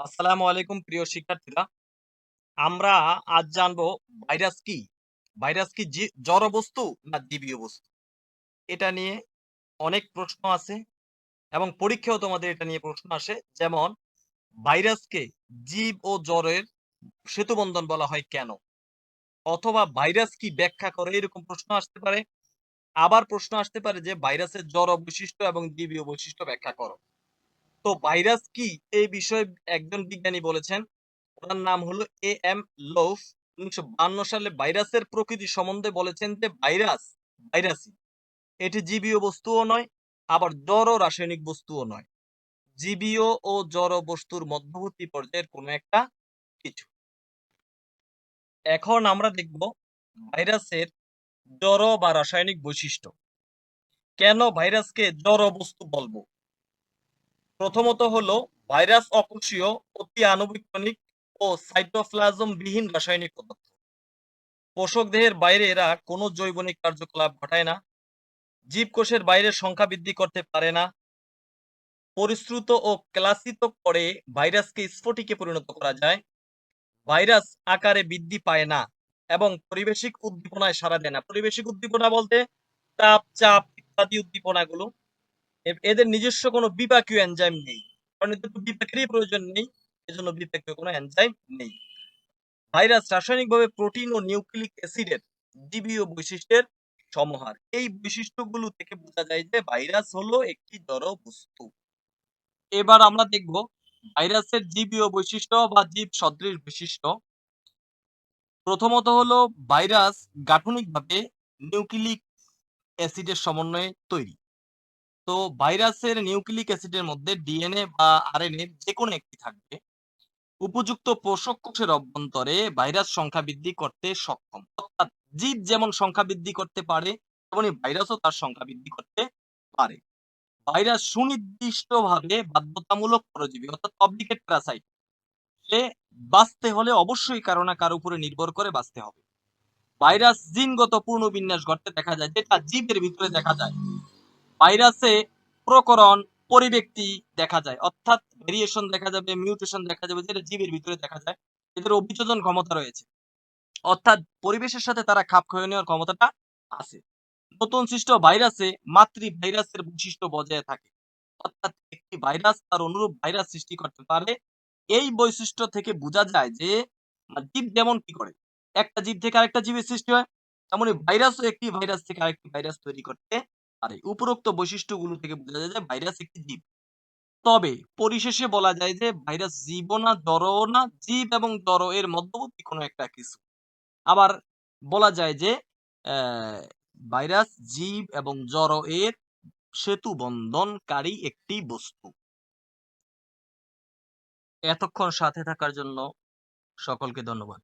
আসসালামু আলাইকুম, প্রিয় শিক্ষার্থীরা। আমরা আজ জানব ভাইরাস কি? ভাইরাস কি জড় বস্তু না জীবীয় বস্তু? এটা নিয়ে অনেক প্রশ্ন আছে এবং পরীক্ষাও তোমাদের এটা নিয়ে প্রশ্ন আসে। যেমন, ভাইরাসকে জীব ও জ্বরের সেতুবন্ধন বলা হয় কেন? অথবা ভাইরাস কি ব্যাখ্যা করে? এরকম প্রশ্ন আসতে পারে। আবার প্রশ্ন আসতে পারে যে ভাইরাসের জড় বৈশিষ্ট্য এবং জীবীয় বৈশিষ্ট্য ব্যাখ্যা করো। তো ভাইরাস কি? এই বিষয়ে একজন বিজ্ঞানী বলেছেন ওনার নাম হলো এ এম লোফ। উনিশশো সালে ভাইরাসের প্রকৃতি সম্বন্ধে বলেছেন যে ভাইরাস, ভাইরাসই। এটি জীবীয় বস্তুও নয়, আবার জড় রাসায়নিক বস্তুও নয়। জীবীয় ও জড় বস্তুর মধ্যবর্তী পর্যায়ের কোনো একটা কিছু। এখন আমরা দেখব ভাইরাসের জড় বা রাসায়নিক বৈশিষ্ট্য। কেন ভাইরাসকে জড় বস্তু বলব? প্রথমত হলো ভাইরাস অকোষীয় অতি আণুবীক্ষণিক ও সাইটোপ্লাজম বিহীন রাসায়নিক পদার্থ। পোষক দেহের বাইরে এরা কোনো জৈবনিক কার্যকলাপ ঘটায় না, জীবকোষের বাইরে সংখ্যা বৃদ্ধি করতে পারে না, পরিশ্রুত ও ক্লাসিত করে ভাইরাসকে স্ফটিকে পরিণত করা যায়, ভাইরাস আকারে বৃদ্ধি পায় না এবং পরিবেশিক উদ্দীপনায় সাড়া দেয় না। পরিবেশিক উদ্দীপনা বলতে তাপ, চাপ ইত্যাদি উদ্দীপনাগুলো এদের নিজস্ব কোনো বিপাকীয় এনজাইম নেই। তো বিপাকেরই প্রয়োজন নেই, এজন্য বিপাকীয় কোনো এনজাইম নেই। ভাইরাস রাসায়নিকভাবে প্রোটিন ও নিউক্লিক অ্যাসিডের জীবীয় বৈশিষ্ট্যের সমাহার। এই বৈশিষ্ট্যগুলো থেকে বোঝা যায় যে ভাইরাস হলো একটি জড় বস্তু। এবার আমরা দেখব ভাইরাসের জীবীয় বৈশিষ্ট্য বা জীব সদৃশ বৈশিষ্ট্য। প্রথমত হলো ভাইরাস গাঠনিকভাবে নিউক্লিক অ্যাসিডের সমন্বয়ে তৈরি। তো ভাইরাসের নিউক্লিক অ্যাসিডের মধ্যে ডিএনএ বা আরএনএ যে কোনো একটি থাকবে। উপযুক্ত পোষক কোষের অভ্যন্তরে ভাইরাস সংখ্যা বৃদ্ধি করতে সক্ষম। অর্থাৎ জীব যেমন সংখ্যা বৃদ্ধি করতে পারে, তেমনি ভাইরাসও তার সংখ্যা বৃদ্ধি করতে পারে। ভাইরাস সুনির্দিষ্টভাবে বাধ্যতামূলক পরজীবী, অর্থাৎ অব্লিগেট প্যারাসাইট। সে বাঁচতে হলে অবশ্যই কারও না কারও উপরে নির্ভর করে বাঁচতে হবে। ভাইরাস জিনগত পূর্ণবিন্যাস ঘটতে দেখা যায়, যেটা জীবের ভিতরে দেখা যায়। ভাইরাসে প্রকরণ, পরিব্যক্তি দেখা যায়। অর্থাৎ ভেরিয়েশন দেখা যাবে মিউটেশন দেখা যাবে, যেটা জীবের ভিতরে দেখা যায়, এদের অভিযোজন ক্ষমতা রয়েছে। অর্থাৎ পরিবেশের সাথে তারা খাপ খাইয়ে নেওয়ার ক্ষমতাটা আছে। নতুন সৃষ্ট ভাইরাসে মাতৃ ভাইরাসের বৈশিষ্ট্য বজায় থাকে। অর্থাৎ একটি ভাইরাস তার অনুরূপ ভাইরাস সৃষ্টি করতে পারে। এই বৈশিষ্ট্য থেকে বোঝা যায় যে জীব যেমন কি করে, একটা জীব থেকে আরেকটা জীবের সৃষ্টি হয়, তেমনি ভাইরাসও একটি ভাইরাস থেকে আরেকটি ভাইরাস তৈরি করতে পারে উপরোক্ত বৈশিষ্ট্যগুলো থেকে বোঝা যায় যে ভাইরাস একটি জীব। তবে পরিশেষে বলা যায় যে ভাইরাস জীব না জড় না, জীব এবং জড় এর মধ্যবর্তী কোনো একটা কিছু। আবার বলা যায় যে ভাইরাস জীব এবং জড় এর সেতু বন্ধনকারী একটি বস্তু। এতক্ষণ সাথে থাকার জন্য সকলকে ধন্যবাদ।